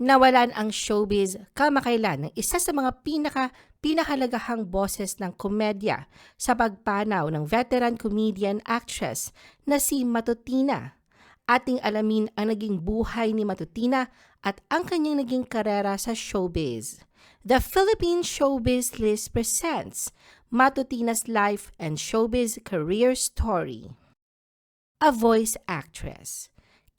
Nawalan ang showbiz kamakailan ng isa sa mga pinaka pinahalagahang boses ng komedya sa pagpanaw ng veteran comedian actress na si Matutina. Ating alamin ang naging buhay ni Matutina at ang kanyang naging karera sa showbiz. The Philippine Showbiz List presents Matutina's Life and Showbiz Career Story. A voice actress.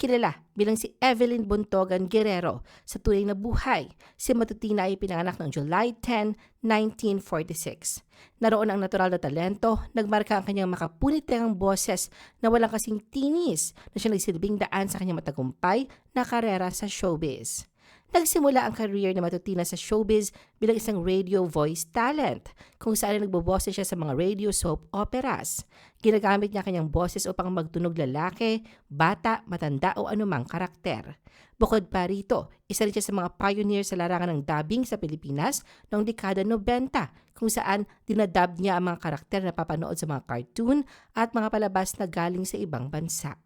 Kilala bilang si Evelyn Buntogan Guerrero sa tunay na buhay. Si Matutina ay pinanganak noong July 10, 1946. Naroon ang natural na talento, nagmarka ang kanyang makapuniteng boses na walang kasing tinis na siya nagsilbing daan sa kanyang matagumpay na karera sa showbiz. Nagsimula ang career ni Matutina sa showbiz bilang isang radio voice talent, kung saan nagbobose siya sa mga radio soap operas. Ginagamit niya kanyang boses upang magtunog lalaki, bata, matanda o anumang karakter. Bukod pa rito, isa rin siya sa mga pioneer sa larangan ng dubbing sa Pilipinas noong dekada 90, kung saan dinadub niya ang mga karakter na papanood sa mga cartoon at mga palabas na galing sa ibang bansa.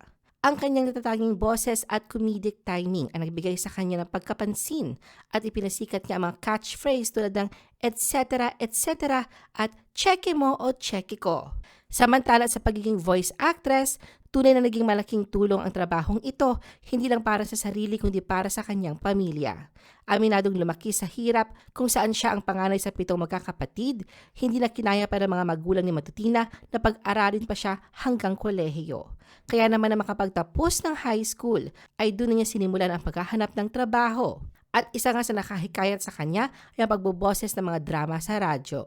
Ang kanyang natatanging boses at comedic timing ang nagbigay sa kanya ng pagkapansin at ipinasikat niya ang mga catchphrase tulad ng etc. etc. at cheque mo o cheque ko. Samantala sa pagiging voice actress, tunay na naging malaking tulong ang trabahong ito, hindi lang para sa sarili kundi para sa kanyang pamilya. Aminadong lumaki sa hirap kung saan siya ang panganay sa pitong magkakapatid, hindi na kinaya para mga magulang ni Matutina na pag-aralin pa siya hanggang kolehiyo. Kaya naman na makapagtapos ng high school ay doon niya sinimulan ang paghahanap ng trabaho. At isa nga sa nakahikayat sa kanya ay ang pagboboses ng mga drama sa radyo.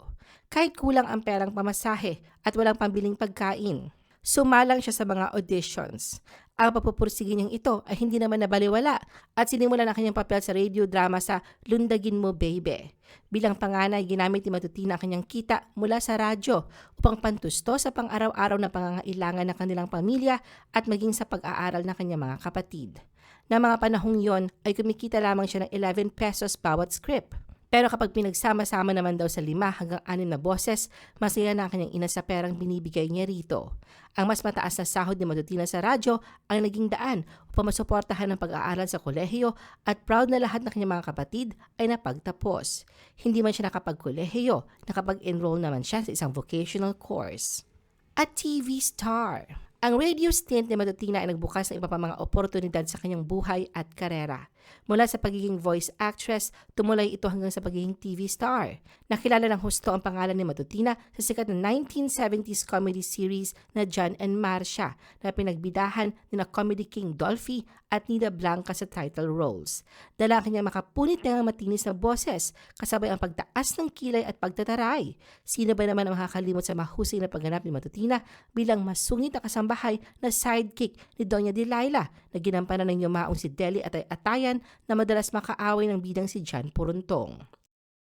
Kahit kulang ang perang pamasahe at walang pambiling pagkain. Sumalang siya sa mga auditions. Ang pagpupursige niyang ito ay hindi naman nabaliwala at sinimulan ang kanyang papel sa radio drama sa Lundagin Mo Baby. Bilang panganay, ginamit ni Matutina ang kanyang kita mula sa radyo upang pantusto sa pang-araw-araw na pangangailangan ng kanilang pamilya at maging sa pag-aaral ng kanyang mga kapatid. Na mga panahong yon ay kumikita lamang siya ng 11 pesos bawat script. Pero kapag pinagsama-sama naman daw sa lima hanggang anim na boses, masaya na ang kanyang ina sa perang binibigay niya rito. Ang mas mataas na sahod ni Matutina sa radyo ang naging daan upang masuportahan ang pag-aaral sa kolehiyo at proud na lahat ng kanyang mga kapatid ay napagtapos. Hindi man siya nakapag-kolehiyo, nakapag-enroll naman siya sa isang vocational course. A TV star. Ang radio stint ni Matutina ay nagbukas ng iba pa mga oportunidad sa kanyang buhay at karera. Mula sa pagiging voice actress, tumulay ito hanggang sa pagiging TV star. Nakilala ng husto ang pangalan ni Matutina sa sikat na 1970s comedy series na John and Marcia na pinagbidahan ni na Comedy King Dolphy at Nida Blanca sa title roles. Dala ang kanyang makapunit na matinis na boses, kasabay ang pagtaas ng kilay at pagtataray. Sino ba naman ang makakalimot sa mahusay na pagganap ni Matutina bilang masungit na kasambahay na sidekick ni Doña Delilah na ginampanan ng yumaong si Deli at Atayan na madalas makaaway ng bidang si John Puruntong.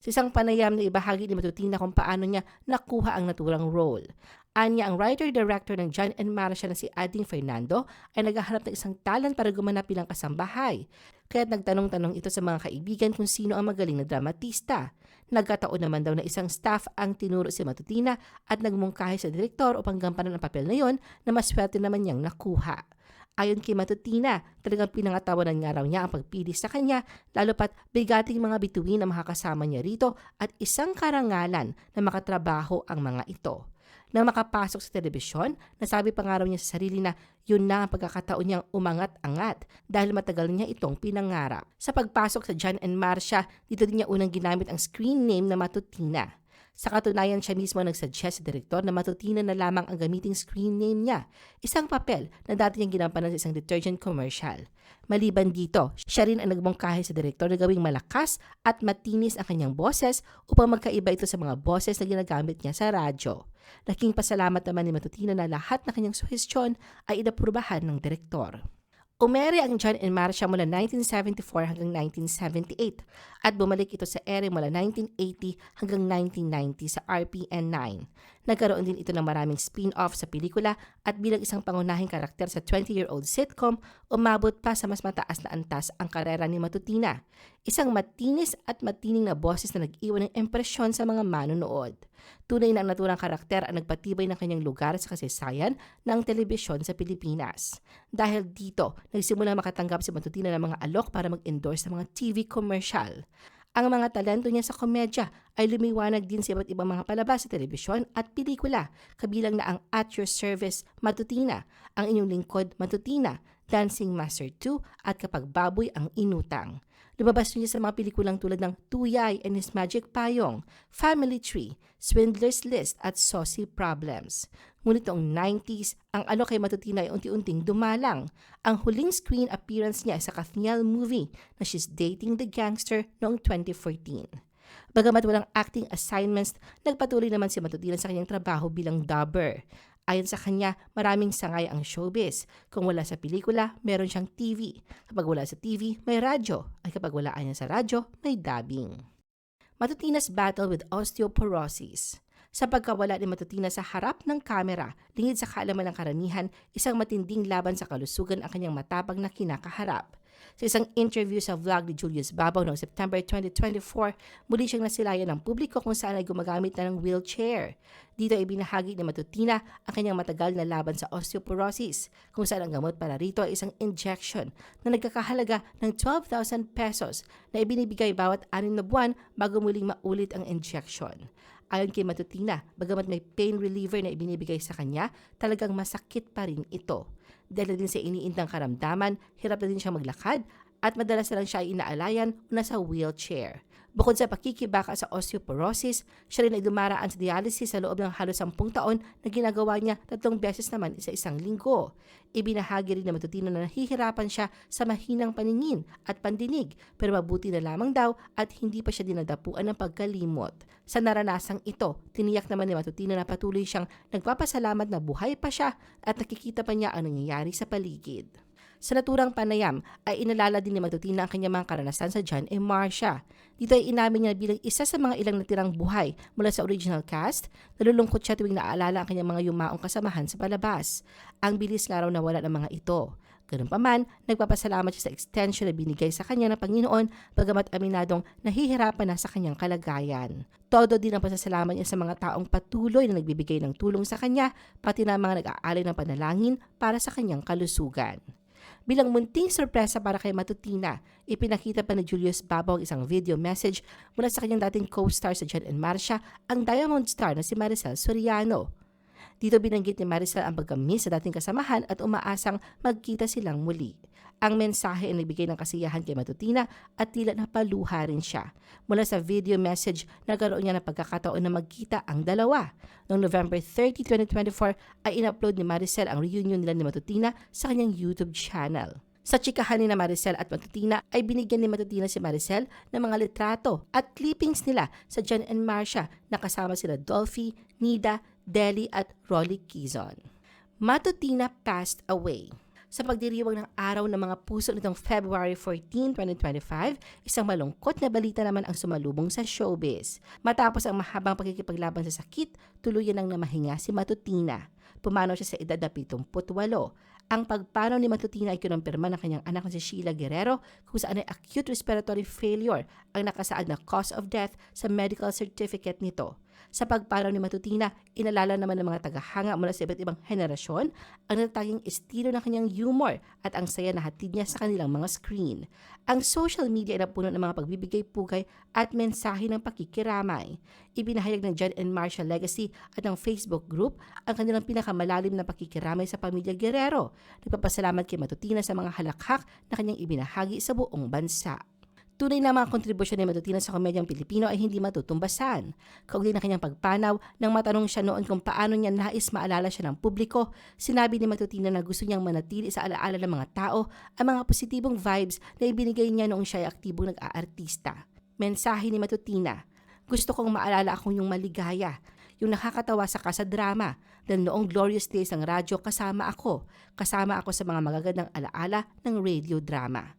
Sa isang panayam na ibahagi ni Matutina kung paano niya nakuha ang naturang role. Anya, ang writer-director ng John and Marcia na si Ading Fernando ay naghahanap ng isang talent para gumanap bilang kasambahay. Kaya nagtanong-tanong ito sa mga kaibigan kung sino ang magaling na dramatista. Nagkataon naman daw na isang staff ang tinuro si Matutina at nagmungkahi sa direktor upang gampanan ang papel na yon na maswerte naman niyang nakuha. Ayon kay Matutina, talagang pinangatawanan nga raw niya ang pagpili sa kanya, lalo pat bigating mga bituin ang makakasama niya rito at isang karangalan na makatrabaho ang mga ito. Nang makapasok sa telebisyon, nasabi pa nga raw niya sa sarili na yun na ang pagkakataon niyang umangat-angat dahil matagal niya itong pinangarap. Sa pagpasok sa John and Marcia, dito din niya unang ginamit ang screen name na Matutina. Sa katunayan siya mismo nagsuggest sa direktor na matutina na lamang ang gamiting screen name niya, isang papel na dati niyang ginampanan sa isang detergent commercial. Maliban dito, siya rin ang nagmungkahi sa direktor na gawing malakas at matinis ang kanyang boses upang magkaiba ito sa mga boses na ginagamit niya sa radyo. Laking pasalamat naman ni Matutina na lahat ng kanyang suhestyon ay inaprubahan ng direktor. Umere ang John and Marcia mula 1974 hanggang 1978 at bumalik ito sa ere mula 1980 hanggang 1990 sa RPN 9. Nagkaroon din ito ng maraming spin-off sa pelikula at bilang isang pangunahing karakter sa 20-year-old sitcom, umabot pa sa mas mataas na antas ang karera ni Matutina. Isang matinis at matining na boses na nag-iwan ng impresyon sa mga manonood. Tunay na ang naturang karakter ang nagpatibay ng kanyang lugar sa kasaysayan ng telebisyon sa Pilipinas. Dahil dito, nagsimula makatanggap si Matutina ng mga alok para mag-endorse sa mga TV commercial. Ang mga talento niya sa komedya ay lumiwanag din sa iba't ibang mga palabas sa telebisyon at pelikula, kabilang na ang At Your Service Matutina, ang inyong lingkod Matutina, Dancing Master 2 at Kapag Baboy ang Inutang. Lumabas niya sa mga pelikulang tulad ng Tuyay and His Magic Payong, Family Tree, Swindler's List at Saucy Problems. Ngunit noong 90s, ang ano kay Matutina ay unti-unting dumalang. Ang huling screen appearance niya sa Kathniel movie na She's Dating the Gangster noong 2014. Bagamat walang acting assignments, nagpatuloy naman si Matutina sa kanyang trabaho bilang dubber. Ayon sa kanya, maraming sangay ang showbiz. Kung wala sa pelikula, meron siyang TV. Kapag wala sa TV, may radyo. At kapag wala niya sa radyo, may dubbing. Matutina's battle with osteoporosis. Sa pagkawala ni Matutina sa harap ng kamera, lingid sa kaalaman ng karamihan, isang matinding laban sa kalusugan ang kanyang matapang na kinakaharap. Sa isang interview sa vlog ni Julius Babaw noong September 2024, muli siyang nasilayan ng publiko kung saan ay gumagamit na ng wheelchair. Dito ay binahagi ni Matutina ang kanyang matagal na laban sa osteoporosis, kung saan ang gamot para rito ay isang injection na nagkakahalaga ng 12,000 pesos na ibinibigay bawat anim na buwan bago muling maulit ang injection. Ayon kay Matutina, bagamat may pain reliever na ibinibigay sa kanya, talagang masakit pa rin ito. Dahil din sa iniindang karamdaman, hirap na din siya maglakad at madalas na lang siya ay inaalayan o nasa wheelchair. Bukod sa pakikibaka sa osteoporosis, siya rin ay dumaraan sa dialysis sa loob ng halos 10 taon na ginagawa niya tatlong beses naman sa isang linggo. Ibinahagi rin na matutino na nahihirapan siya sa mahinang paningin at pandinig pero mabuti na lamang daw at hindi pa siya dinadapuan ng pagkalimot. Sa naranasang ito, tiniyak naman ni Matutino na patuloy siyang nagpapasalamat na buhay pa siya at nakikita pa niya ang nangyayari sa paligid. Sa naturang panayam ay inalala din ni Matutina ang kanyang mga karanasan sa John M. Marcia. Dito ay inamin niya bilang isa sa mga ilang natirang buhay mula sa original cast, nalulungkot siya tuwing naaalala ang kanyang mga yumaong kasamahan sa palabas. Ang bilis nga raw nawala ng mga ito. Ganun pa man, nagpapasalamat siya sa extension na binigay sa kanya ng Panginoon bagamat aminadong nahihirapan na sa kanyang kalagayan. Todo din ang pasasalamat niya sa mga taong patuloy na nagbibigay ng tulong sa kanya, pati na mga nag-aalay ng panalangin para sa kanyang kalusugan. Bilang munting sorpresa para kay Matutina, ipinakita pa ni Julius Babaw ang isang video message mula sa kanyang dating co-star sa John and Marcia, ang Diamond Star na si Maricel Soriano. Dito binanggit ni Maricel ang pagkamis sa dating kasamahan at umaasang magkita silang muli. Ang mensahe ay nagbigay ng kasiyahan kay Matutina at tila napaluha rin siya. Mula sa video message, nagkaroon niya ng pagkakataon na magkita ang dalawa. Noong November 30, 2024 ay in-upload ni Maricel ang reunion nila ni Matutina sa kanyang YouTube channel. Sa chikahan ni Maricel at Matutina ay binigyan ni Matutina si Maricel ng mga litrato at clippings nila sa John and Marcia na kasama sila Dolphy, Nida, Deli at Rolly Quizon. Matutina passed away. Sa pagdiriwang ng araw ng mga puso nitong February 14, 2025, isang malungkot na balita naman ang sumalubong sa showbiz. Matapos ang mahabang pagkikipaglaban sa sakit, tuluyan nang namahinga si Matutina. Pumanaw siya sa edad na 78. Ang pagpanaw ni Matutina ay kinumpirma ng kanyang anak na si Sheila Guerrero kung saan ay acute respiratory failure ang nakasaad na cause of death sa medical certificate nito. Sa pagpanaw ni Matutina, inalala naman ng mga tagahanga mula sa iba't ibang henerasyon ang natataging estilo ng kanyang humor at ang saya na hatid niya sa kanilang mga screen. Ang social media ay napuno ng mga pagbibigay pugay at mensahe ng pakikiramay. Ibinahayag ng John and Marcia Legacy at ng Facebook group ang kanilang pinakamalalim na pakikiramay sa pamilya Guerrero. Nagpapasalamat kay Matutina sa mga halakhak na kanyang ibinahagi sa buong bansa. Tunay na mga kontribusyon ni Matutina sa komedyang Pilipino ay hindi matutumbasan. Kaugnay ng kanyang pagpanaw, nang matanong siya noon kung paano niya nais maalala siya ng publiko, sinabi ni Matutina na gusto niyang manatili sa alaala ng mga tao ang mga positibong vibes na ibinigay niya noong siya ay aktibong nag-aartista. Mensahe ni Matutina, gusto kong maalala akong yung maligaya, yung nakakatawa sa kasadrama, dahil noong glorious days ng radyo kasama ako, kasama ako sa mga magagandang alaala ng radio drama.